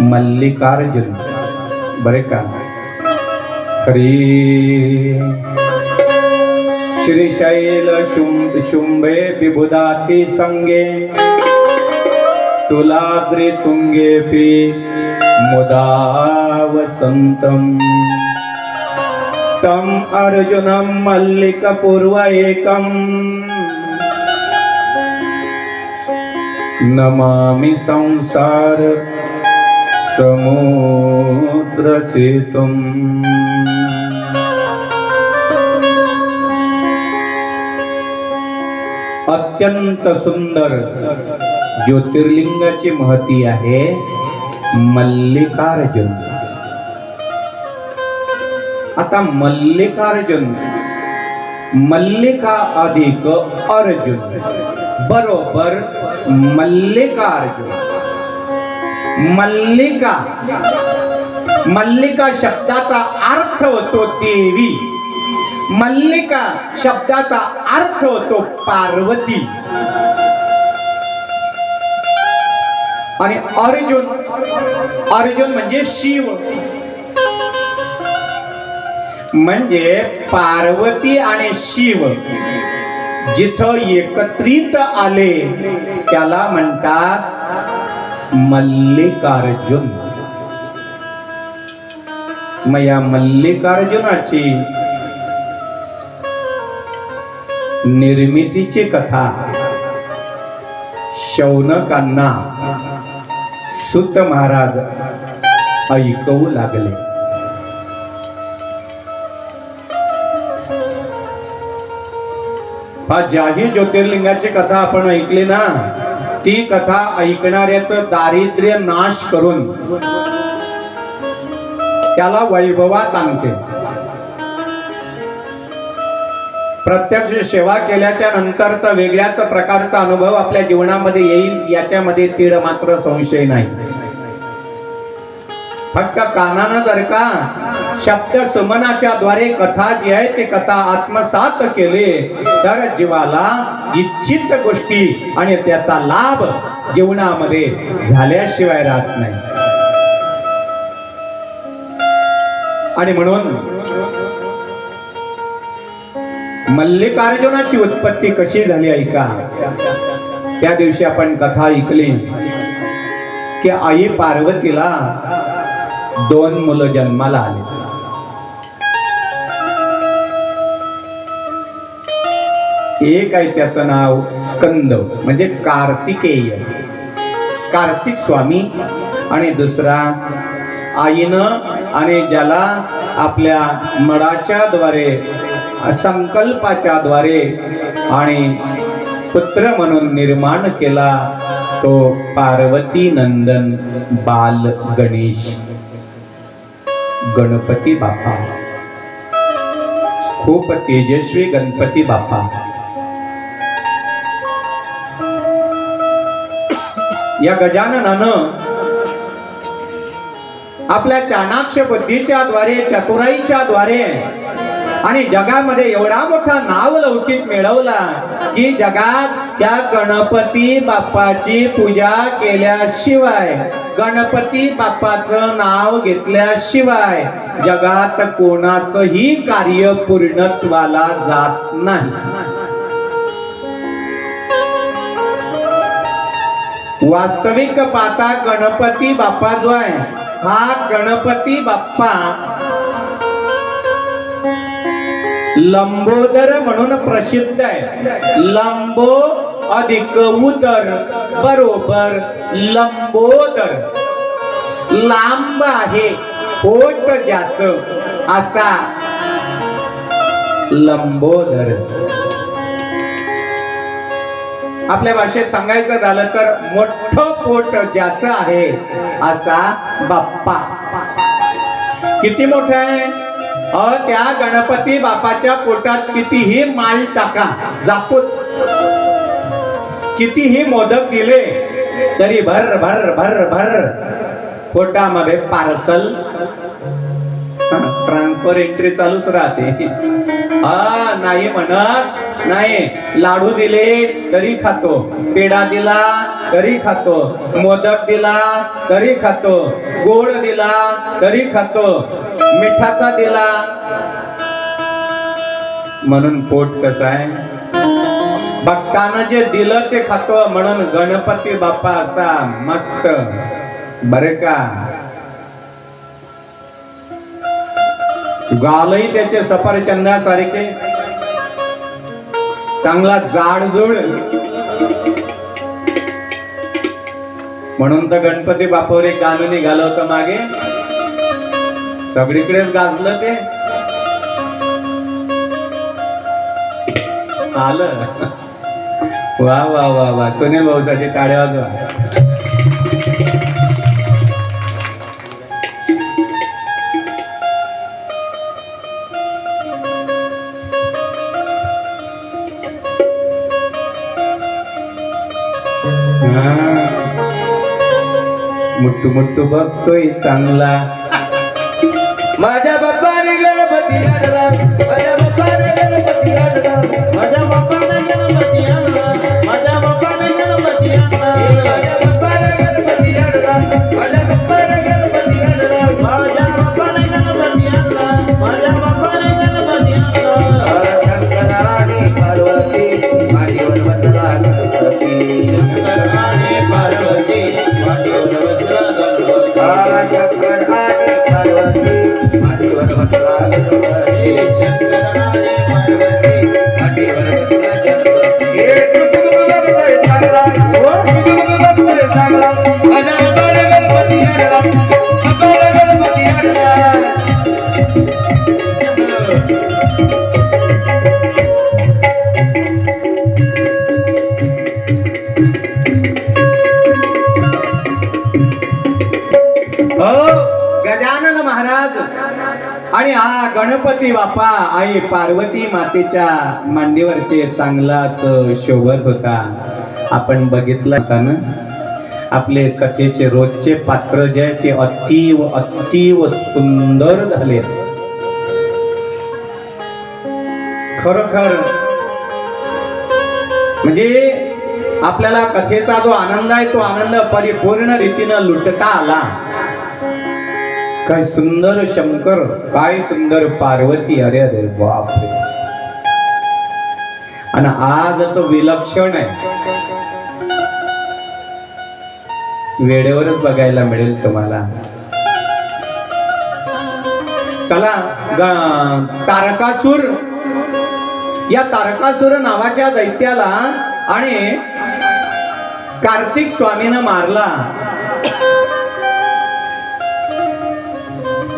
मल्लिकार्जुन। बरे का? हरी। श्रीशैल शुंभ शुंभे विभुदाती संगे। तुलाद्री तुंगेपि मुदा वसन्तम् तम अर्जुनं मल्लिकपूर्व एकम्। नमामि संसार समुद्रसेतुम्। अत्यंत सुंदर ज्योतिर्लिंगाची महती आहे मल्लिकार्जुन. आता मल्लिकार्जुन मल्लिका अधिक अर्जुन बरोबर मल्लिकार्जुन. मल्लिका. मल्लिका शब्दाचा अर्थ होतो देवी. मल्लिका शब्दाचा अर्थ होतो पार्वती. आणि अर्जुन अर्जुन म्हणजे शिव. म्हणजे पार्वती आणि शिव. जिथं एकत्रित आले त्याला म्हणतात मल्लिकार्जुन. मग या मल्लिकार्जुनाची निर्मितीची कथा शौनकांना सुत महाराज ऐकवू लागले. हा ज्याही ज्योतिर्लिंगाची कथा आपण ऐकली ना ती कथा ऐकणाऱ्याच दारिद्र्य नाश करून त्याला वैभवात आणते. प्रत्यक्ष सेवा केल्याच्यानंतर तर वेगळ्याच प्रकारचा अनुभव आपल्या जीवनामध्ये येईल याच्यामध्ये तीड मात्र संशय नाही. फक्त कानानं जर का शब्द सुमनाच्या द्वारे कथा जी आहे ती कथा आत्मसात केले तर जीवाला इच्छित गोष्टी आणि त्याचा लाभ जीवनामध्ये झाल्याशिवाय राहत नाही. आणि म्हणून मल्लिकार्जुनाची उत्पत्ती कशी झाली ऐका. त्या दिवशी आपण कथा ऐकली की आई पार्वतीला दोन मुलं जन्माला आले. एक आहे त्याचं नाव स्कंद म्हणजे कार्तिकेय. कार्तिक स्वामी आणि दुसरा आईनं आणि ज्याला आपल्या मडाच्या द्वारे संकल्पाच्या द्वारे आणि पुत्र म्हणून निर्माण केला तो पार्वती नंदन बाल गणेश. गणपती बाप्पा. खूप तेजस्वी गणपती बाप्पा. या गजाननानं आपल्या चाणाक्ष बुद्धीच्या द्वारे चतुराईच्या द्वारे आणि जगामध्ये एवढा मोठा नाव लौकिक मिळवला की जगात त्या गणपती बाप्पाची पूजा केल्याशिवाय गणपती बाप्पाचं नाव घेतल्याशिवाय जगात कोणाचंही कार्य पूर्णत्वाला जात नाही. वास्तविक पाहता गणपती बाप्पा जो आहे हा गणपती बाप्पा लंबोदर म्हणून प्रसिद्ध आहे. लंबो अधिक उदर बरोबर लंबोदर. लांब आहे पोट ज्याच असा लंबोदर. आपल्या भाषेत सांगायचं झालं तर मोठं पोट ज्याचं आहे असा बाप्पा. किती मोठं आहे? अ त्या गणपती बापाच्या पोटात कितीही माल टाका जापूच. कितीही मोदक दिले तरी भर भर भर भर पोटामध्ये पार्सल. ट्रान्सफर एंट्री चालूच राहते. हा नाही म्हणत. नाही लाडू दिले तरी खातो पेढा दिला तरी खातो मोदक दिला तरी खातो गोड दिला तरी खातो मिठाचा दिला. म्हणून पोट कसं आहे? भक्तानं जे दिलं ते खातो म्हणून गणपती बाप्पा असा मस्त. बरे का? गालही त्याचे सफरचंदासारखे. चांगला जाडजूड म्हणून तर गणपती बापावर एक गाणं निघालं होतं मागे. सगळीकडेच गाजलं ते. आलं. वा वा वा वा. सुनील भाऊसाठी टाळ्या वाजवा. मुट्टू मुट्टू बघतोय चांगला. माझ्या बाप्पाने गणपती आणला. माझ्या बाप्पाने गणपती आणला. माझ्या बाप्पाने गणपती आणला. Thank you. गणपती बाप्पा आई पार्वती मातेच्या मांडीवरती चांगलाच शोभत होता. आपण बघितलं होता ना आपले कथेचे रोजचे पात्र जे आहे ते अतीव अतीव सुंदर झाले खरोखर म्हणजे आपल्याला कथेचा जो आनंद आहे तो आनंद परिपूर्ण रीतीनं लुटता आला. काय सुंदर शंकर काय सुंदर पार्वती अरे अरे बापरे. आणि आज तो विलक्षण आहे. वेळेवरच बघायला मिळेल तुम्हाला. चला ग- तारकासूर. या तारकासूर नावाच्या दैत्याला आणि कार्तिक स्वामीनं मारला.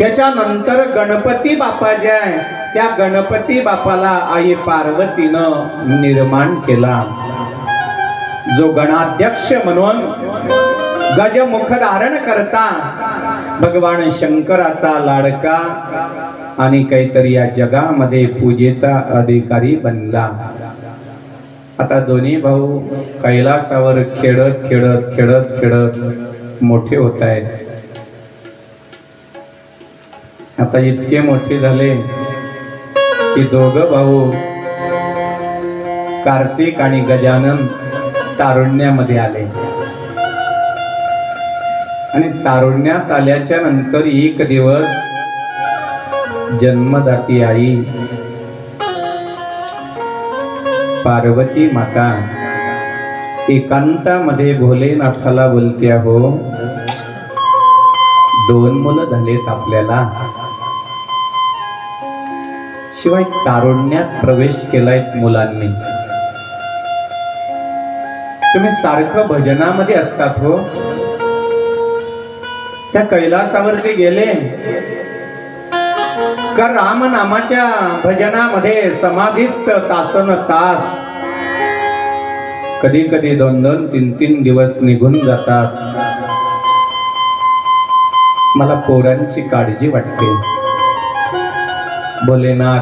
त्याच्यानंतर गणपती बापा जे आहे त्या गणपती बापाला आई पार्वतीनं निर्माण केला. जो गणाध्यक्ष म्हणून गजमुख धारण करता भगवान शंकराचा लाडका आणि काहीतरी या जगामध्ये पूजेचा अधिकारी बनला. आता दोन्ही भाऊ कैलासावर खेळत खेळत खेळत खेळत मोठे होत आहेत. आता इतके मोठे झाले की दोघं भाऊ कार्तिक आणि गजानन तारुण्यामध्ये आले. आणि तारुण्यात आल्याच्यानंतर एक दिवस जन्मदाती आई पार्वती माता एकांतामध्ये भोलेनाथाला बोलते हो दोन मुलं झालेत आपल्याला. शिवाय तारुण्यात प्रवेश केलाय मुलांनी. तुम्ही सारखं भजनामध्ये असतात हो. त्या कैलासावरती गेले. का राम नामाच्या भजनामध्ये समाधिस्थ तासन तास. कधी कधी दोन दोन तीन तीन दिवस निघून जातात. मला पोरांची काळजी वाटते. भोलेनाथ.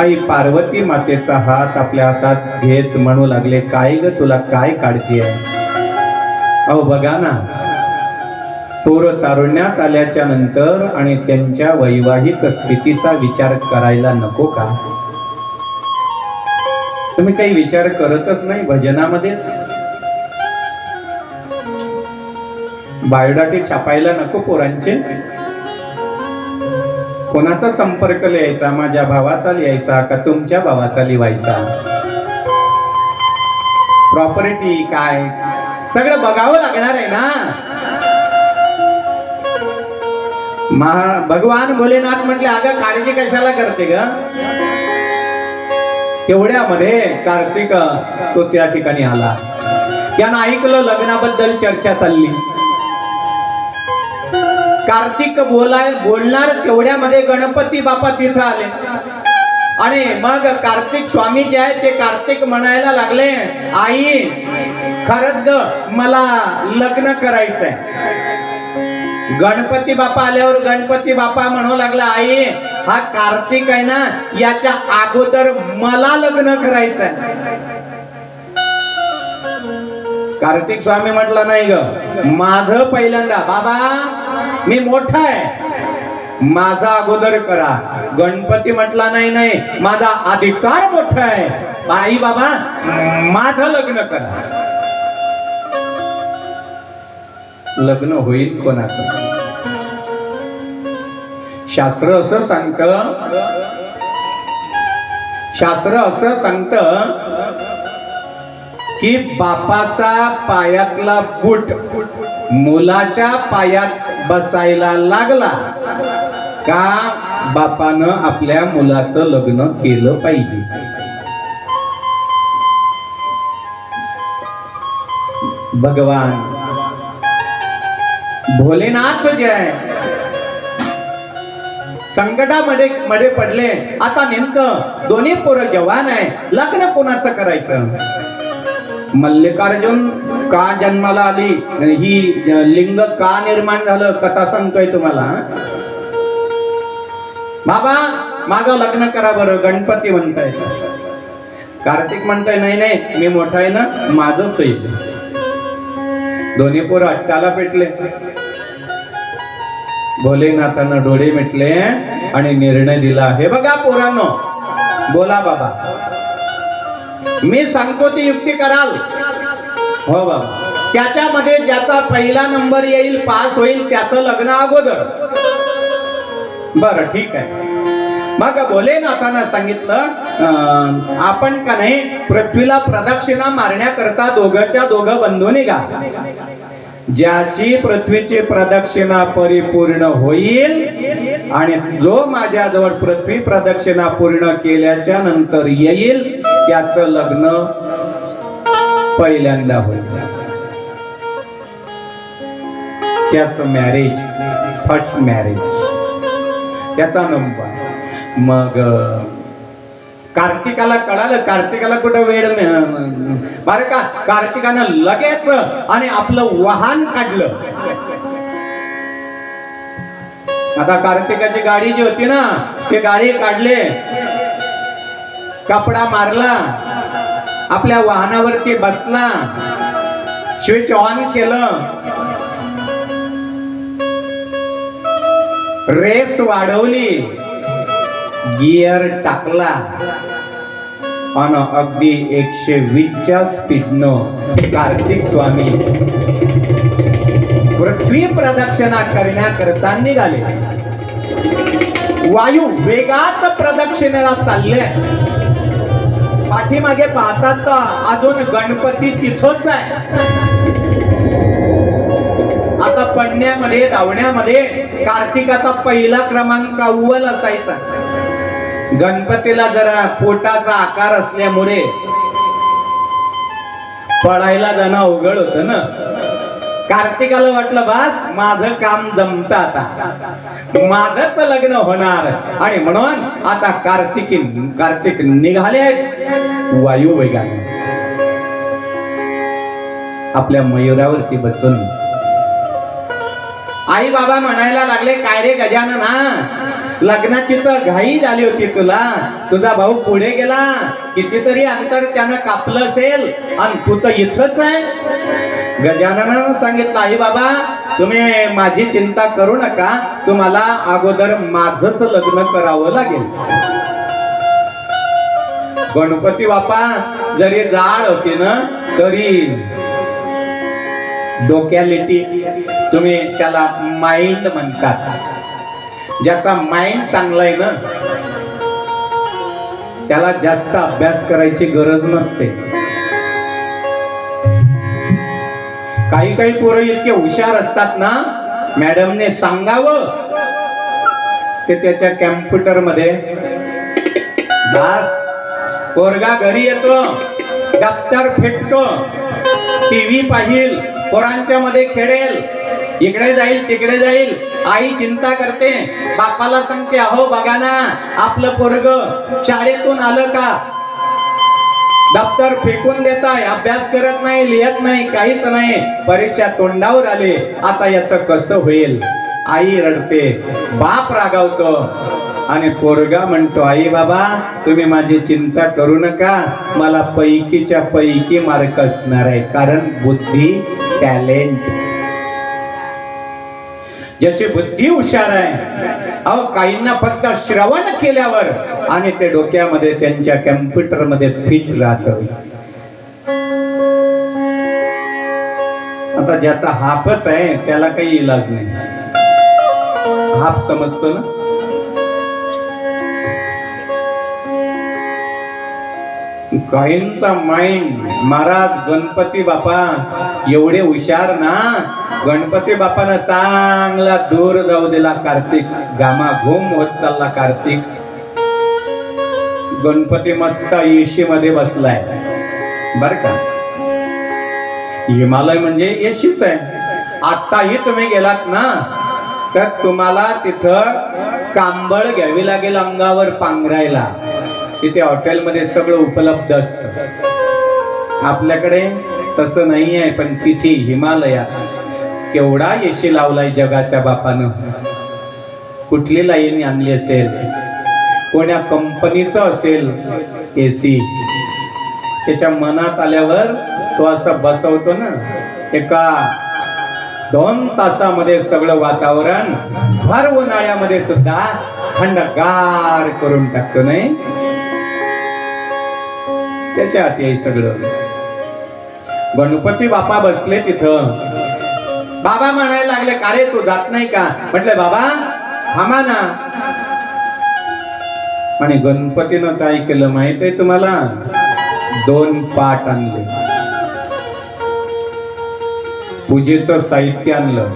आई पार्वती मातेचा हात आपल्या हातात घेत म्हणू लागले काय ग तुला काय काळजी आहे? अहो बघा ना. तोर तारुण्यात आल्याच्यानंतर आणि त्यांच्या वैवाहिक स्थितीचा विचार करायला नको का? तुम्ही काही विचार करतच नाही भजनामध्येच? बायोडाटे छापायला नको पोरांचे. कोणाचा संपर्क लिहायचा? माझ्या भावाचा लिहायचा का तुमच्या भावाचा लिहायचा? प्रॉपर्टी काय? सगळं बघावं लागणार आहे ना? महा भगवान भोलेनाथ म्हटले अगं काळजी कशाला करते ग? तेवढ्यामध्ये कार्तिक तो त्या ठिकाणी आला. त्यानं ऐकलं लग्नाबद्दल चर्चा चालली. कार्तिक बोलाय बोलणार तेवढ्यामध्ये गणपती बापा तिथं आले. आणि मग कार्तिक स्वामी जे आहेत ते कार्तिक म्हणायला लागले आई खरंच ग मला लग्न करायचंय. गणपती बापा आल्यावर गणपती बापा म्हणू लागला आई हा कार्तिक आहे ना याच्या अगोदर मला लग्न करायचंय. कार्तिक स्वामी म्हटला नाही ग माझ पहिल्यांदा बाबा मी मोठा आहे. माझा अगोदर करा. गणपती म्हटला नाही नाही. माझा अधिकार मोठा आहे. आई बाबा माझं लग्न करा. लग्न होईल कोणाचं? शास्त्र असं सांगत शास्त्र असं सांगतं की बापाचा पायातला बूट मुलाच्या पायात बसायला लागला का बापानं आपल्या मुलाचं लग्न केलं पाहिजे? भगवान भोलेनाथ जय. संकटामध्ये मध्ये पडले. आता नेमकं दोन्ही पोरं जवान आहे. लग्न कोणाचं करायचं? मल्लिकार्जुन का जन्माला आली? ही लिंग का निर्माण झालं? कथा सांगतोय तुम्हाला. बाबा माझं लग्न करा बरं गणपती म्हणताय. कार्तिक म्हणताय नाही नाही मी मोठा आहे ना माझं सैल दोन्ही पोरं अट्टाला पेटले. भोलेनाथानं डोळे मिटले आणि निर्णय दिला हे बघा पोरांनो बोला बाबा. मी सांगतो ती युक्ती कराल. हो बाबा. त्याच्यामध्ये ज्याचा पहिला नंबर येईल पास होईल त्याचं लग्न अगोदर. बर ठीक आहे. मग भोलेनाथानं सांगितलं आपण का नाही पृथ्वीला प्रदक्षिणा मारण्याकरता दोघच्या दोघं बंधू निघा. ज्याची पृथ्वीची प्रदक्षिणा परिपूर्ण होईल आणि जो माझ्याजवळ पृथ्वी प्रदक्षिणा पूर्ण केल्याच्यानंतर येईल त्याचं लग्न पहिल्यांदा होईल. त्याचं मॅरेज फर्स्ट मॅरेज त्याचा नंबर मग कार्तिकाला कळालं कार्तिकाला कुठं वेळ बरं का कार्तिकानं लगेच आणि आपलं वाहन काढलं. आता कार्तिकाची गाडी जी होती ना ती गाडी काढले. कपडा मारला. आपल्या वाहनावरती बसला. स्विच ऑन केलं. रेस वाढवली. गिअर टाकला. आणि अगदी एकशे वीसच्या स्पीडनं कार्तिक स्वामी पृथ्वी प्रदक्षिणा करण्याकरता निघाले. वायू वेगात प्रदक्षिणेला चालले. पाठीमागे पाहतात तर अजून गणपती तिथंच आहे. आता पडण्यामध्ये धावण्यामध्ये कार्तिकाचा पहिला क्रमांक अव्वल असायचा. गणपतीला जरा पोटाचा आकार असल्यामुळे पळायला जाणं अवघड होत ना? कार्तिकाला वाटलं बास माझं काम जमत आता. माझच लग्न होणार. आणि म्हणून आता कार्तिकी कार्तिक निघाले आहेत. वायू वेगाने. आपल्या मयुरावरती बसून. आई बाबा म्हणायला लागले काय रे गजानना लग्नाची तर घाई झाली होती तुला. तुझा भाऊ पुढे गेला. कितीतरी अंतर त्यानं कापलं असेल. आणि तू तर इथंच आहे. गजाननानं सांगितलं आई बाबा तुम्ही माझी चिंता करू नका. तुम्हाला अगोदर माझच लग्न करावं लागेल. गणपती बापा जरी जाड होते ना तरी डोक्यालिटी तुम्ही त्याला माइंड म्हणतात. ज्याचा माइंड चांगलाय ना त्याला जास्त अभ्यास करायची गरज नसते. काही काही पोरं इतके हुशार असतात ना मॅडमने सांगावं ते त्याच्या कॅम्प्युटरमध्ये पोरगा घरी येतो दप्तर फेटतो टीव्ही पाहिल पोरांच्या मध्ये खेळेल इकडे जाईल तिकडे जाईल आई चिंता करते बापाला सांगते अहो बघा ना आपलं पोरग शाळेतून आलं का? दप्तर फेकून देताय अभ्यास करत नाही लिहत नाही काहीच नाही. परीक्षा तोंडावर आली. आता याचं कसं होईल? आई रडते. बाप रागावतो. आणि पोरगा म्हणतो आई बाबा तुम्ही माझी चिंता करू नका. मला पैकीच्या पैकी मार्क असणार आहे. कारण बुद्धी टॅलेंट. ज्याची बुद्धी हुशार आहे. अहो काहींना फक्त श्रवण केल्यावर आणि ते डोक्यामध्ये त्यांच्या कॅम्प्युटरमध्ये फिट राहत. आता ज्याचा हापच आहे त्याला काही इलाज नाही. हाप समजतो ना? काहींचा माइंड महाराज गणपती बापा एवढे हुशार ना? गणपती बापानं चांगला दूर जाऊ दिला कार्तिक. गामा घुम होत चालला कार्तिक. गणपती मस्त एशी मध्ये बसलाय. बर का? हिमालय म्हणजे एशीच आहे. आताही तुम्ही गेलात ना? तर तुम्हाला तिथं कांबळ घ्यावी लागेल अंगावर पांघरायला. तिथे हॉटेलमध्ये सगळं उपलब्ध असतं. आपल्याकडे तसं नाही आहे पण तिथे हिमालयात केवढा येशी लावलाय जगाच्या बापानं. कुठली लाईन आणली असेल? कोण्या कंपनीचं असेल एसी त्याच्या मनात आल्यावर तो असं बसवतो ना एका दोन तासामध्ये सगळं वातावरण भर उन्हाळ्यामध्ये सुद्धा थंडगार करून टाकतो नाही? त्याच्या हाती आहे सगळं. गणपती बापा बसले तिथं. बाबा म्हणायला लागले का रे तू जात नाही का? म्हटले बाबा थांबा ना. आणि गणपतीनं काय केलं माहीत आहे तुम्हाला? दोन पाठ आणले. पूजेचं साहित्य आणलं.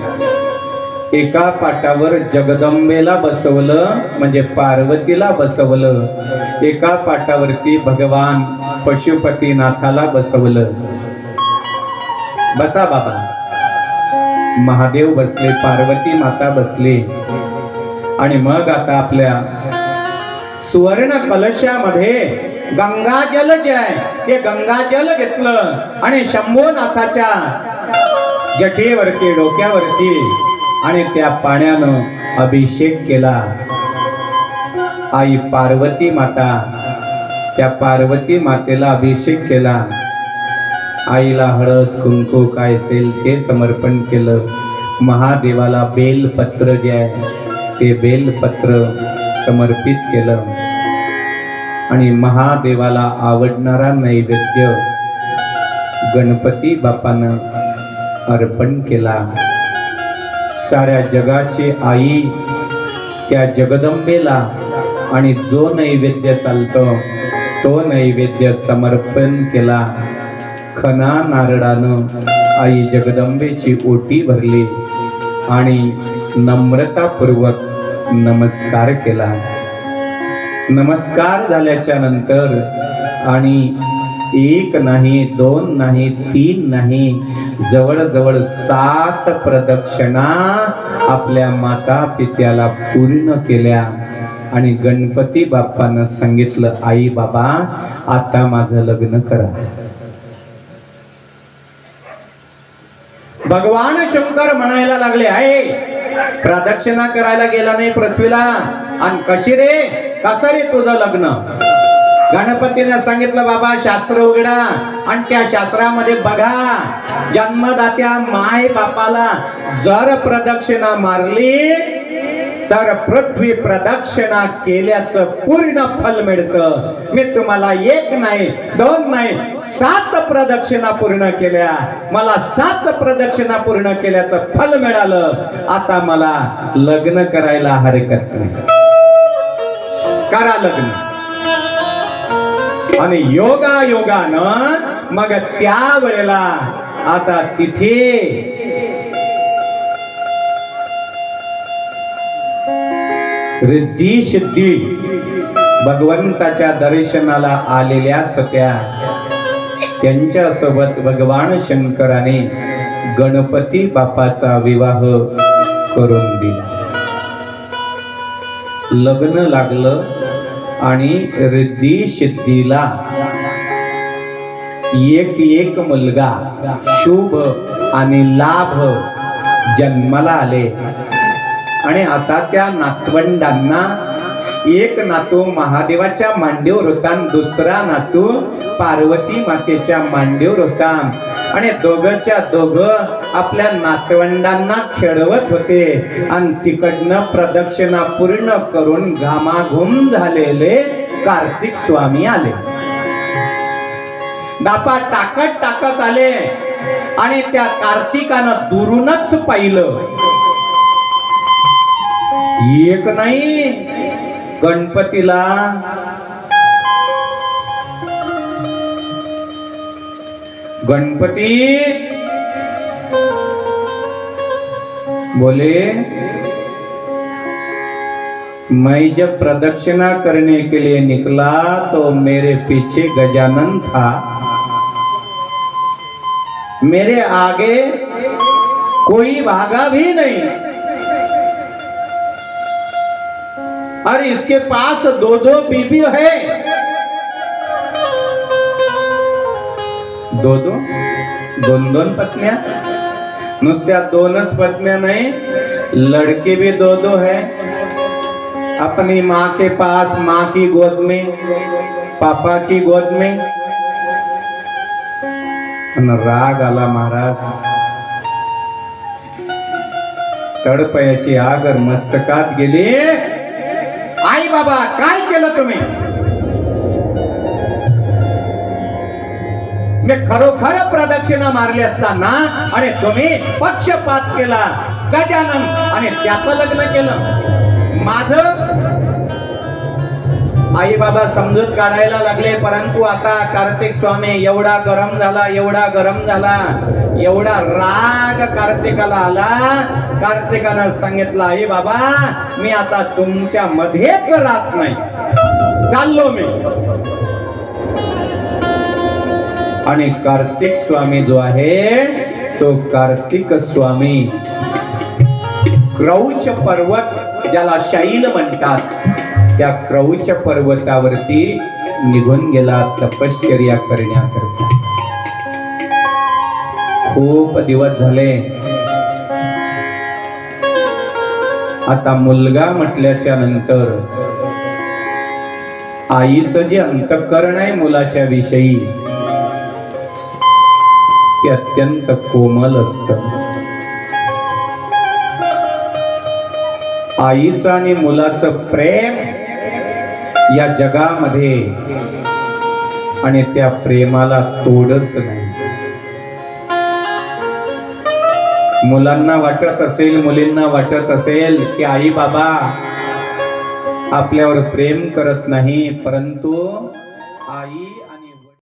एका पाटावर जगदंबेला बसवलं म्हणजे पार्वतीला बसवलं. एका पाटावरती भगवान पशुपतीनाथाला बसवलं. बसा बाबा. महादेव बसले पार्वती माता बसले. आणि मग आता आपल्या सुवर्ण कलशामध्ये गंगाजल जे आहे ते गंगाजल घेतलं आणि शंभोनाथाच्या जटेवरती डोक्यावरती आणि त्या पाण्यानं अभिषेक केला. आई पार्वती माता त्या पार्वती मातेला अभिषेक केला. आईला हळद कुंकू काय असेल ते समर्पण केलं. महादेवाला बेलपत्र जे आहे ते बेलपत्र समर्पित केलं. आणि महादेवाला आवडणारा नैवेद्य गणपती बापानं अर्पण केला. साऱ्या जगाची आई त्या जगदंबेला आणि जो नैवेद्य चालतो तो नैवेद्य समर्पण केला. खना नारळानं आई जगदंबेची ओटी भरली आणि नम्रतापूर्वक नमस्कार केला. नमस्कार झाल्याच्यानंतर आणि एक नाही दोन नाही तीन नाही. जवळजवळ सात प्रदक्षिणा आपल्या माता पित्याला पूर्ण केल्या. आणि गणपती बाप्पानं सांगितलं आई बाबा आता माझं लग्न करा. भगवान शंकर म्हणायला लागले आहे प्रदक्षिणा करायला गेला नाही पृथ्वीला. आणि कशी रे? कसं रे तुझं लग्न? गणपतीनं सांगितलं बाबा शास्त्र उघडा आणि त्या शास्त्रामध्ये बघा जन्मदात्या माय बापाला जर प्रदक्षिणा मारली तर पृथ्वी प्रदक्षिणा केल्याचं पूर्ण फल मिळतं. मी तुम्हाला एक नाही दोन नाही सात प्रदक्षिणा पूर्ण केल्या. मला सात प्रदक्षिणा पूर्ण केल्याचं फल मिळालं. आता मला लग्न करायला हरकत नाही. करा लग्न. आणि योगा योगानं मग त्या वेळेला आता तिथे रिद्धी सिद्धी भगवंताच्या दर्शनाला आलेल्याच होत्या. त्यांच्यासोबत भगवान शंकराने गणपती बापाचा विवाह करून दिला. लग्न लागलं. आणि रिद्धी सिद्धीला एक एक मुलगा शुभ आणि लाभ जन्माला आले. आणि आता त्या नातवंडांना एक नातू महादेवाच्या मांडीवर होता दुसरा नातू पार्वती मातेच्या मांडीवर होता. आणि दोघच्या दोघ आपल्या नातवंडांना खेळवत होते. आणि तिकडनं प्रदक्षिणा पूर्ण करून घामाघूम झालेले कार्तिक स्वामी आले. दापा टाकत टाकत आले. आणि त्या कार्तिकानं दुरूनच पाहिलं. एक नाही गणपतीला गणपती। बोले, मैं जब प्रदक्षिणा करने के लिए निकला तो मेरे पीछे गजानन था। मेरे आगे कोई भागा भी नहीं। और इसके पास दो दो बीबी है। दो दो दोन दोन पत्न्या। नुसत्या दोनच पत्न्या नाही लड़के भी दो दो है। अपनी माँ के पास माँ की गोद में पापा की गोद में। राग आला महाराज तडपयाची आगर मस्तकात गेली। आई बाबा काय केलं तुम्ही? मी खरोखर प्रदक्षिणा मारली असताना आणि तुम्ही पक्षपात केला. गजानन आणि त्याचं लग्न केलं. माझ आई बाबा समजूत काढायला लागले परंतु आता कार्तिक स्वामी एवढा गरम झाला एवढा गरम झाला एवढा राग कार्तिकाला आला. कार्तिकानं सांगितलं आई बाबा मी आता तुमच्या मध्येच राहत नाही. चाललो मी. आणि कार्तिक स्वामी जो आहे तो कार्तिक स्वामी. क्रौच पर्वत ज्याला शैल म्हणतात त्या क्रौच पर्वतावरती निघून गेला तपश्चर्या करण्याकरता. खूप दिवस झाले. आता मुलगा म्हटल्याच्या नंतर आईचं जे अंतकरण आहे मुलाच्या विषयी ते अत्यंत कोमल असत. आईचं आणि मुलाचं प्रेम या जगामध्ये आणि त्या प्रेमाला तोडच नाही. मुलांना वाटत असेल मुलींना वाटत असेल की आई बाबा आपल्यावर प्रेम करत नाही परंतु आई